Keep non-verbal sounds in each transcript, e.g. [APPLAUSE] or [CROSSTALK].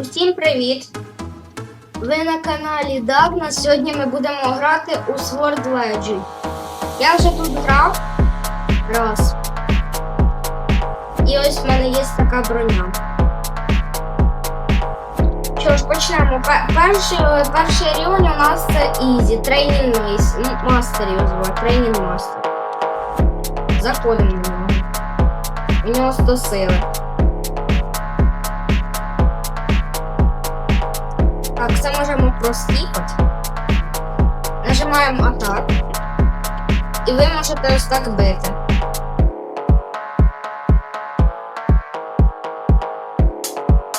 Усім привіт! Ви на каналі Дагна. Сьогодні ми будемо грати у Sword Legend. Я вже тут грав раз. І ось в мене є така броня. Що ж, почнемо. Перший, перший рівень у нас це Easy, Training Mace, м, Master його звати, Training Master. Заходимо на нього. У нього 100 сили. Так, це можемо проскіпати. Нажимаємо атак. І ви можете ось так бити.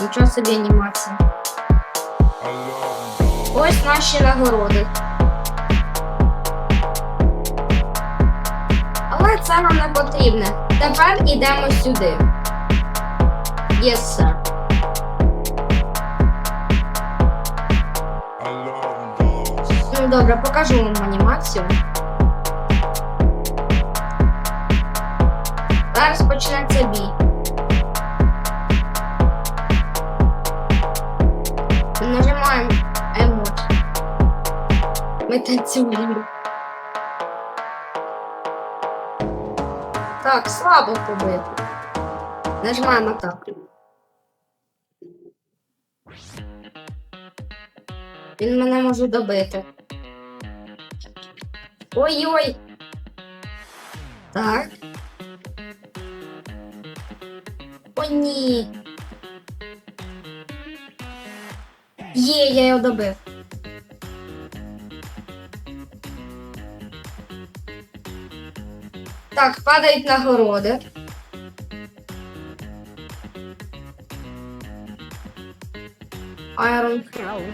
Нічого собі анімація. Ось наші нагороди. Але це нам не потрібне. Тепер йдемо сюди. Yes, добре, покажу вам анімацію. Зараз почнеться бій. Нажимаємо емот. Ми танцюємо. Так, слабо побити. Нажимаємо атаку. Він мене може добити. Ой-ой. Так. О, ні. Є, я його добив. Так, падають нагороди. Iron Crown.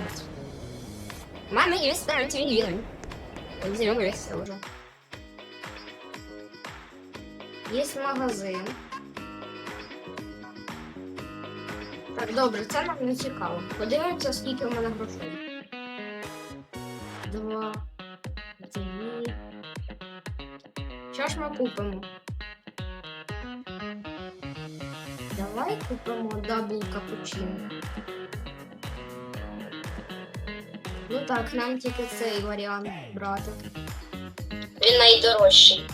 Мама є старий телевізор. Зробився вже. Є магазин. Так, добре, це нам не цікаво. Подивимося, скільки в мене грошей. Два. Дві. Що ж ми купимо? Давай купимо дабл капучино. Ну так, нам тільки цей варіант брати. Він найдорожчий.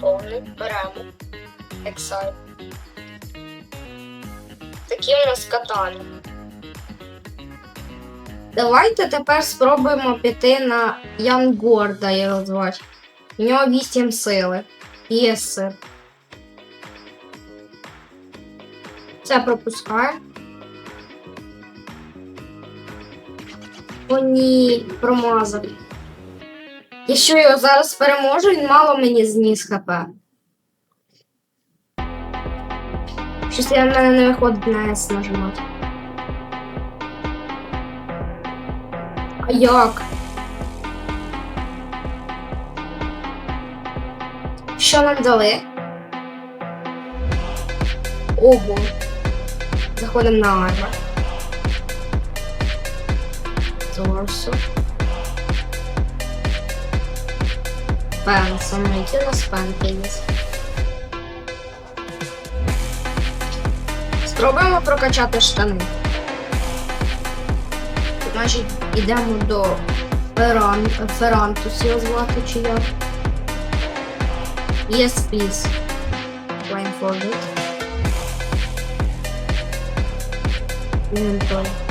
Повний беремо. Ексайт. Такі у нас катани. Давайте тепер спробуємо піти на Янгорда, його звати. У нього 8 сили. Єс. Це пропускаємо. О, ні, промазав. Якщо його зараз переможу, він мало мені зніс хп. Щось я в мене не виходить на S нажимати. А як? Що нам дали? Ого. Заходимо на армор. Торсу. Пенсом. Які у нас пенки? Спробуємо прокачати штани. Значить, йдемо до Феран... Ферантус його звати чи як. Є спіс. Blindfolded. Інвентор.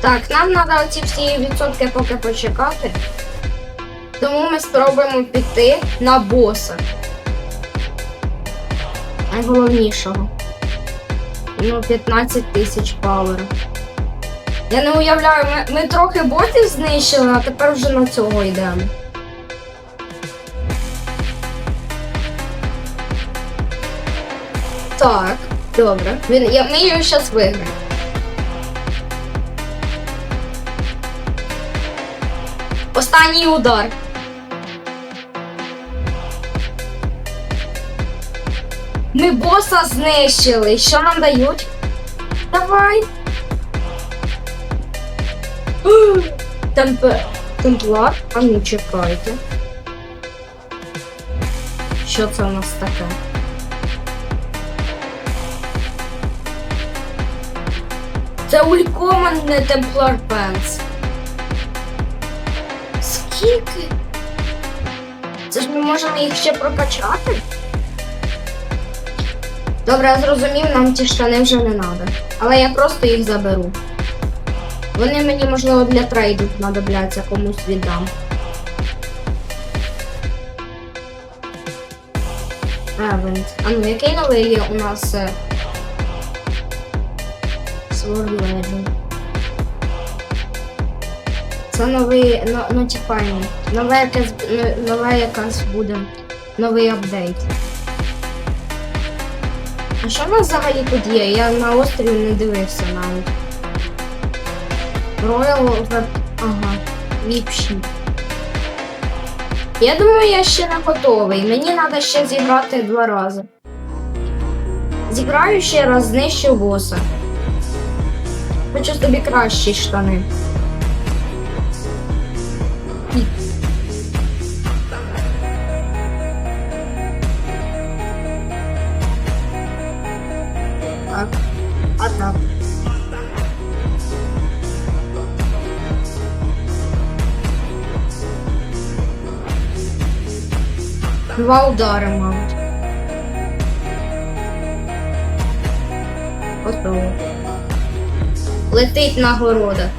Так, нам треба оці всі відсотки поки почекати. Тому ми спробуємо піти на боса. Найголовнішого. Ну, 15 тисяч пауера. Я не уявляю, ми, ми трохи ботів знищили, а тепер вже на цього йдемо. Так, добре. Він, я, ми його зараз виграємо. Останній удар. Ми боса знищили. Що нам дають? Давай. [GASPS] Темп... Темплар? А ну чекайте. Що це у нас таке? Це Ulcommon, не Templar Pants. Скільки? Це ж ми можемо їх ще прокачати? Добре, я зрозумів, нам ті штани вже не треба. Але я просто їх заберу. Вони мені, можливо, для трейду знадобляться, комусь віддам. Евент. А ну, який новий є у нас е, Sword Legend? Це новий, ну, ну типа, нове якесь, нове якась буде, новий апдейт. А що в нас взагалі тут є? Я на острові не дивився навіть. Royal Web... Ага, Віпші. Я думаю, я ще не готовий. Мені треба ще зіграти два рази. Зіграю ще раз, знищу боса. Хочу тобі кращі штани. Так. А так. Два удари, мабуть. Готово. Летить нагорода.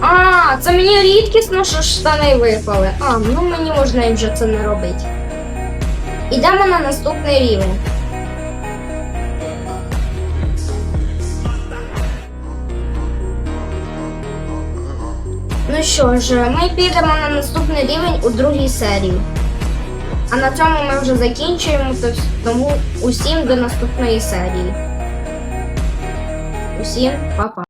А, це мені рідкісно, що штани випали. А, ну мені можна і вже це не робити. Ідемо на наступний рівень. Ну що ж, ми підемо на наступний рівень у другій серії. А на цьому ми вже закінчуємо, тому усім до наступної серії. Усім па-па.